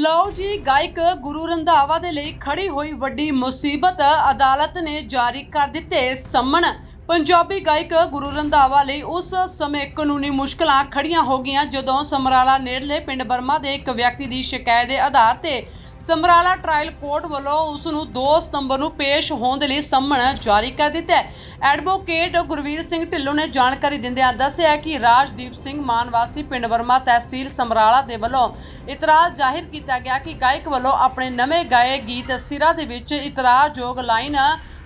ਲਓ ਜੀ, ਗਾਇਕ ਗੁਰੂ ਰੰਧਾਵਾ ਦੇ ਲਈ ਖੜੀ ਹੋਈ ਵੱਡੀ ਮੁਸੀਬਤ ਅਦਾਲਤ ਨੇ ਜਾਰੀ ਕਰ ਦਿੱਤੇ ਸੰਮਣ। ਪੰਜਾਬੀ ਗਾਇਕ ਗੁਰੂ ਰੰਧਾਵਾ ਲਈ ਉਸ ਸਮੇਂ ਕਾਨੂੰਨੀ ਮੁਸ਼ਕਲਾਂ ਖੜੀਆਂ ਹੋ ਗਈਆਂ ਜਦੋਂ ਸਮਰਾਲਾ ਨੇੜਲੇ ਪਿੰਡ ਬਰਮਾ ਦੇ ਇੱਕ ਵਿਅਕਤੀ ਦੀ ਸ਼ਿਕਾਇਤ ਦੇ ਆਧਾਰ ਤੇ ਸਮਰਾਲਾ ਟ੍ਰਾਇਲ ਕੋਰਟ ਵੱਲੋਂ ਉਸ ਨੂੰ 2 ਸਤੰਬਰ ਨੂੰ ਪੇਸ਼ ਹੋਣ ਦੇ ਲਈ ਸੰਮਣ ਜਾਰੀ ਕਰ ਦਿੱਤਾ ਹੈ। ਐਡਵੋਕੇਟ ਗੁਰਵੀਰ ਸਿੰਘ ਢਿੱਲੋਂ ਨੇ ਜਾਣਕਾਰੀ ਦਿੰਦਿਆਂ ਦੱਸਿਆ ਕਿ ਰਾਜਦੀਪ ਸਿੰਘ ਮਾਨਵਾਸੀ ਪਿੰਡ ਵਰਮਾ ਤਹਿਸੀਲ ਸਮਰਾਲਾ ਦੇ ਵੱਲੋਂ ਇਤਰਾਜ਼ ਜ਼ਾਹਿਰ ਕੀਤਾ ਗਿਆ ਕਿ ਗਾਇਕ ਵੱਲੋਂ ਆਪਣੇ ਨਵੇਂ ਗਾਏ ਗੀਤ ਸਿਰਾ ਦੇ ਵਿੱਚ ਇਤਰਾਜ਼ਯੋਗ ਲਾਈਨ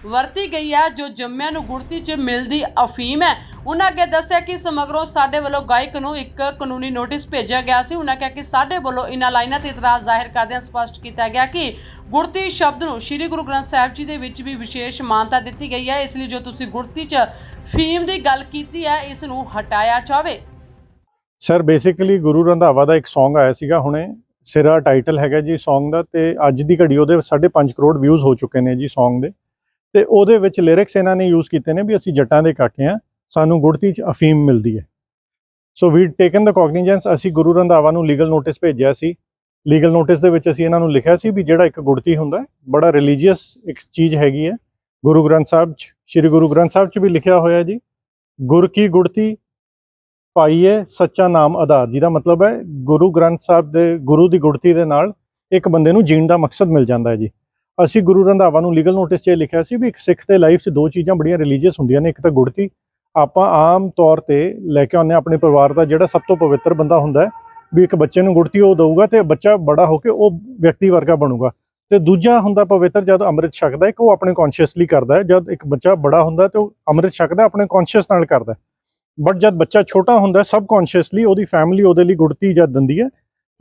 ਵਰਤੀ ਗਈ ਹੈ, ਜੋ ਜੰਮਿਆਂ ਨੂੰ ਗੁੜਤੀ 'ਚ ਮਿਲਦੀ ਅਫੀਮ ਹੈ। ਉਹਨਾਂ ਅੱਗੇ ਦੱਸਿਆ ਕਿ ਸਮਗਰੋਂ ਸਾਡੇ ਵੱਲੋਂ ਗਾਇਕ ਨੂੰ ਇੱਕ ਕਾਨੂੰਨੀ ਨੋਟਿਸ ਭੇਜਿਆ ਗਿਆ ਸੀ। ਉਹਨਾਂ ਕਿਹਾ ਕਿ ਸਾਡੇ ਵੱਲੋਂ ਇਹਨਾਂ ਲਾਈਨਾਂ ਤੇ ਇਤਰਾਜ਼ ਜ਼ਾਹਿਰ ਕਰਦਿਆਂ ਸਪਸ਼ਟ ਕੀਤਾ ਗਿਆ ਕਿ ਗੁੜਤੀ ਸ਼ਬਦ ਨੂੰ ਸ੍ਰੀ ਗੁਰੂ ਗ੍ਰੰਥ ਸਾਹਿਬ ਜੀ ਦੇ ਵਿੱਚ ਵੀ ਵਿਸ਼ੇਸ਼ ਮਾਨਤਾ ਦਿੱਤੀ ਗਈ ਹੈ। ਇਸ ਲਈ ਜੋ ਤੁਸੀਂ ਗੁੜਤੀ 'ਚ ਫੀਮ ਦੀ ਗੱਲ ਕੀਤੀ ਹੈ, ਇਸ ਨੂੰ ਹਟਾਇਆ ਜਾਵੇ। ਸਰ ਬੇਸਿਕਲੀ ਗੁਰੂ ਰੰਧਾਵਾ ਦਾ ਇੱਕ Song ਆਇਆ ਸੀਗਾ ਹੁਣੇ। ਸਿਰਾ ਟਾਈਟਲ ਹੈਗਾ ਜੀ Song ਦਾ ਤੇ ਅੱਜ ਦੀ ਘੜੀ ਉਹਦੇ 5.5 ਕਰੋੜ ਵਿਊਜ਼ ਹੋ ਚੁੱਕੇ ਨੇ ਜੀ Song ਦੇ। ਤੇ ਉਹਦੇ ਵਿੱਚ ਲਿਰਿਕਸ ਇਹਨਾਂ ਨੇ ਯੂਜ਼ ਕੀਤੇ ਨੇ ਵੀ ਅਸੀਂ ਜੱਟਾਂ ਦੇ ਕਾਕੇ ਆ ਸਾਨੂੰ ਗੁੜਤੀ ਚ ਅਫੀਮ ਮਿਲਦੀ ਹੈ। ਸੋ ਵੀ ਟੇਕਨ ਦਾ ਕੋਗਨੀਜੈਂਸ ਅਸੀਂ ਗੁਰੂ ਰੰਧਾਵਾ ਨੂੰ ਲੀਗਲ ਨੋਟਿਸ ਭੇਜਿਆ ਸੀ। ਲੀਗਲ ਨੋਟਿਸ ਦੇ ਵਿੱਚ ਅਸੀਂ ਇਹਨਾਂ ਨੂੰ ਲਿਖਿਆ ਸੀ ਵੀ ਜਿਹੜਾ ਇੱਕ ਗੁੜਤੀ ਹੁੰਦਾ ਬੜਾ ਰਿਲੀਜੀਅਸ ਇੱਕ ਚੀਜ਼ ਹੈਗੀ ਹੈ। ਗੁਰੂ ਗ੍ਰੰਥ ਸਾਹਿਬ ਚ, ਸ੍ਰੀ ਗੁਰੂ ਗ੍ਰੰਥ ਸਾਹਿਬ ਚ ਵੀ ਲਿਖਿਆ ਹੋਇਆ ਜੀ। ਗੁਰ ਕੀ ਗੁੜਤੀ ਪਾਈਏ ਸੱਚਾ ਨਾਮ ਆਧਾਰ, ਜਿਹਦਾ ਮਤਲਬ ਹੈ ਗੁਰੂ ਗ੍ਰੰਥ ਸਾਹਿਬ ਦੇ, ਗੁਰੂ ਦੀ ਗੁੜਤੀ ਦੇ ਨਾਲ ਇੱਕ ਬੰਦੇ ਨੂੰ ਜੀਣ ਦਾ ਮਕਸਦ ਮਿਲ ਜਾਂਦਾ ਹੈ ਜੀ। ਅਸੀਂ ਗੁਰੂ ਰੰਧਾਵਾ ਨੂੰ ਲੀਗਲ ਨੋਟਿਸ 'ਚ ਲਿਖਿਆ ਸੀ ਵੀ ਇੱਕ ਸਿੱਖ ਦੇ ਲਾਈਫ 'ਚ ਦੋ ਚੀਜ਼ਾਂ ਬੜੀਆਂ ਰਿਲੀਜੀਅਸ ਹੁੰਦੀਆਂ ਨੇ, ਇੱਕ ਤਾਂ ਗੁੜਤੀ ਆਪਾਂ ਆਮ ਤੌਰ ਤੇ ਲੈ ਕੇ ਆਉਂਦੇ ਹਾਂ ਆਪਣੇ ਪਰਿਵਾਰ ਦਾ ਜਿਹੜਾ ਸਭ ਤੋਂ ਪਵਿੱਤਰ ਬੰਦਾ ਹੁੰਦਾ ਵੀ ਇੱਕ ਬੱਚੇ ਨੂੰ ਗੁੜਤੀ ਉਹ ਦਊਗਾ ਤੇ ਬੱਚਾ ਬੜਾ ਹੋ ਕੇ ਉਹ ਵਿਅਕਤੀ ਵਰਗਾ ਬਣੂਗਾ। ਤੇ ਦੂਜਾ ਹੁੰਦਾ ਪਵਿੱਤਰ ਜਦ ਅੰਮ੍ਰਿਤ ਛਕਦਾ ਹੈ ਕਿ ਉਹ ਆਪਣੇ ਕੌਨਸ਼ੀਅਸਲੀ ਕਰਦਾ ਹੈ, ਜਦ ਇੱਕ ਬੱਚਾ ਬੜਾ ਹੁੰਦਾ ਤੇ ਉਹ ਅੰਮ੍ਰਿਤ ਛਕਦਾ ਆਪਣੇ ਕੌਨਸ਼ੀਅਸ ਨਾਲ ਕਰਦਾ ਬਟ ਜਦ ਬੱਚਾ ਛੋਟਾ ਹੁੰਦਾ ਸਬ ਕੌਨਸ਼ੀਅਸਲੀ ਉਹਦੀ ਫੈਮਿਲੀ ਉਹਦੇ ਲਈ ਗੁੜਤੀ ਜਦ ਦਿੰਦੀ ਹੈ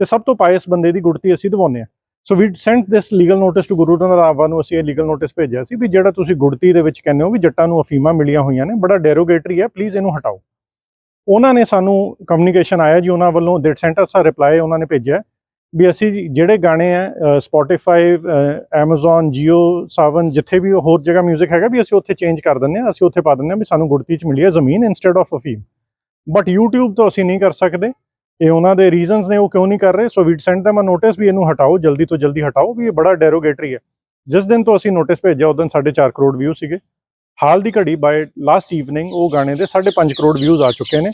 ਤੇ ਸਭ ਤੋਂ ਪਾਇਸ ਬੰਦੇ ਦੀ ਗੁੜਤੀ ਅਸੀਂ ਦਵਾਉਂਦੇ ਹਾਂ। So we sent this legal notice to Guru Randhawa ਨੂੰ ਅਸੀਂ ਇਹ ਲੀਗਲ ਨੋਟਿਸ ਭੇਜਿਆ ਸੀ ਵੀ ਜਿਹੜਾ ਤੁਸੀਂ ਗੁੜਤੀ ਦੇ ਵਿੱਚ ਕਹਿੰਦੇ ਹੋ ਵੀ ਜੱਟਾਂ ਨੂੰ ਅਫੀਮਾਂ ਮਿਲੀਆਂ ਹੋਈਆਂ ਨੇ ਬੜਾ ਡੈਰੋਗੇਟਰੀ ਹੈ ਪਲੀਜ਼ ਇਹਨੂੰ ਹਟਾਓ। ਉਹਨਾਂ ਨੇ ਸਾਨੂੰ ਕਮਿਊਨੀਕੇਸ਼ਨ ਆਇਆ ਜੀ, ਉਹਨਾਂ ਵੱਲੋਂ ਦੈਟ ਸੈਂਟ ਅਸ ਰਿਪਲਾਈ ਉਹਨਾਂ ਨੇ ਭੇਜਿਆ ਵੀ ਅਸੀਂ ਜਿਹੜੇ ਗਾਣੇ ਆ ਸਪੋਟੀਫਾਈ Amazon, Jio ਸਾਵਨ ਜਿੱਥੇ ਵੀ ਹੋਰ ਜਗ੍ਹਾ 뮤직 ਹੈਗਾ ਵੀ ਅਸੀਂ ਉੱਥੇ ਚੇਂਜ ਕਰ ਦਿੰਨੇ ਆ ਅਸੀਂ ਉੱਥੇ ਪਾ ਦਿੰਨੇ ਆ ਵੀ ਸਾਨੂੰ ਗੁੜਤੀ ਚ ਮਿਲੀ ਹੈ ਜ਼ਮੀਨ ਇਨਸਟੈਡ ਆਫ ਅਫੀਮ। ਬਟ YouTube ਤੋਂ ਅਸੀਂ ਨਹੀਂ ਕਰ ਸਕਦੇ। ਇਹ ਉਹਨਾਂ ਦੇ ਰੀਜ਼ਨਸ ਨੇ, ਉਹ ਕਿਉਂ ਨਹੀਂ ਕਰ ਰਹੇ? So we'd send them a notice ਵੀ ਇਹਨੂੰ ਹਟਾਓ, ਜਲਦੀ ਤੋਂ ਜਲਦੀ ਹਟਾਓ, ਵੀ ਇਹ ਬੜਾ ਡੈਰੋਗੇਟਰੀ ਹੈ। ਜਿਸ ਦਿਨ ਤੋਂ ਅਸੀਂ ਨੋਟਿਸ ਭੇਜਿਆ, ਉਸ ਦਿਨ 4.5 ਕਰੋੜ ਵਿਊ ਸੀਗੇ। ਹਾਲ ਦੀ ਘੜੀ ਬਾਈ ਲਾਸਟ ਈਵਨਿੰਗ ਉਹ ਗਾਣੇ ਦੇ 5.5 ਕਰੋੜ ਵਿਊਜ਼ ਆ ਚੁੱਕੇ ਨੇ।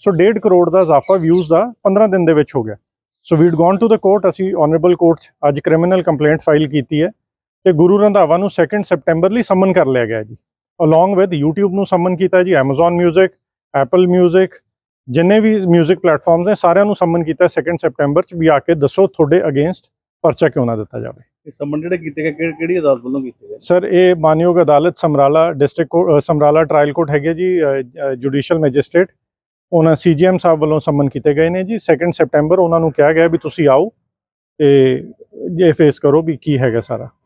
ਸੋ 1.5 ਕਰੋੜ ਦਾ ਇਜ਼ਾਫਾ ਵਿਊਜ਼ ਦਾ 15 ਦਿਨ ਦੇ ਵਿੱਚ ਹੋ ਗਿਆ। So we'd gone to the court ਅਸੀਂ ਆਨਰੇਬਲ ਕੋਰਟ 'ਚ ਅੱਜ ਕ੍ਰਿਮੀਨਲ ਕੰਪਲੇਂਟ ਫਾਈਲ ਕੀਤੀ ਹੈ ਤੇ ਗੁਰੂ ਰੰਧਾਵਾ ਨੂੰ 2 ਸੈਪਟੈਂਬਰ ਲਈ ਸਮਨ ਕਰ ਲਿਆ ਗਿਆ ਜੀ। ਅਲੋਂਗ ਵਿਦ YouTube ਨੂੰ ਸਮਨ ਕੀਤਾ ਜੀ, Amazon Music, Apple Music ਜਿੰਨੇ ਵੀ 뮤직 ਪਲੇਟਫਾਰਮਸ ਨੇ ਸਾਰਿਆਂ ਨੂੰ ਸਮਨ ਕੀਤਾ 2 ਸੈਪਟੈਂਬਰ 'ਚ ਵੀ ਆ ਕੇ ਦੱਸੋ ਤੁਹਾਡੇ ਅਗੇਂਸਟ ਪਰਚਾ ਕਿਉਂ ਨਾ ਦਿੱਤਾ ਜਾਵੇ। ਇਹ ਸੰਬੰਧ ਜਿਹੜੇ ਕੀਤੇ ਗਏ ਕਿਹੜੀ- ਕਿਹੜੀ ਅਦਾਲਤ ਵੱਲੋਂ ਕੀਤੇ ਗਏ? ਸਰ ਇਹ ਮਾਨਯੋਗ ਅਦਾਲਤ Samrala district Samrala trial court ਹੈਗੇ ਜੀ ਜੁਡੀਸ਼ੀਅਲ ਮੈਜਿਸਟ੍ਰੇਟ ਉਹਨਾਂ ਸੀਜੀਐਮ ਸਾਹਿਬ ਵੱਲੋਂ ਸਮਨ ਕੀਤੇ ਗਏ ਨੇ ਜੀ। 2 ਸੈਪਟੈਂਬਰ ਉਹਨਾਂ ਨੂੰ ਕਿਹਾ ਗਿਆ ਵੀ ਤੁਸੀਂ ਆਓ ਤੇ ਇਹ ਫੇਸ ਕਰੋ ਵੀ ਕੀ ਹੈਗਾ ਸਾਰਾ।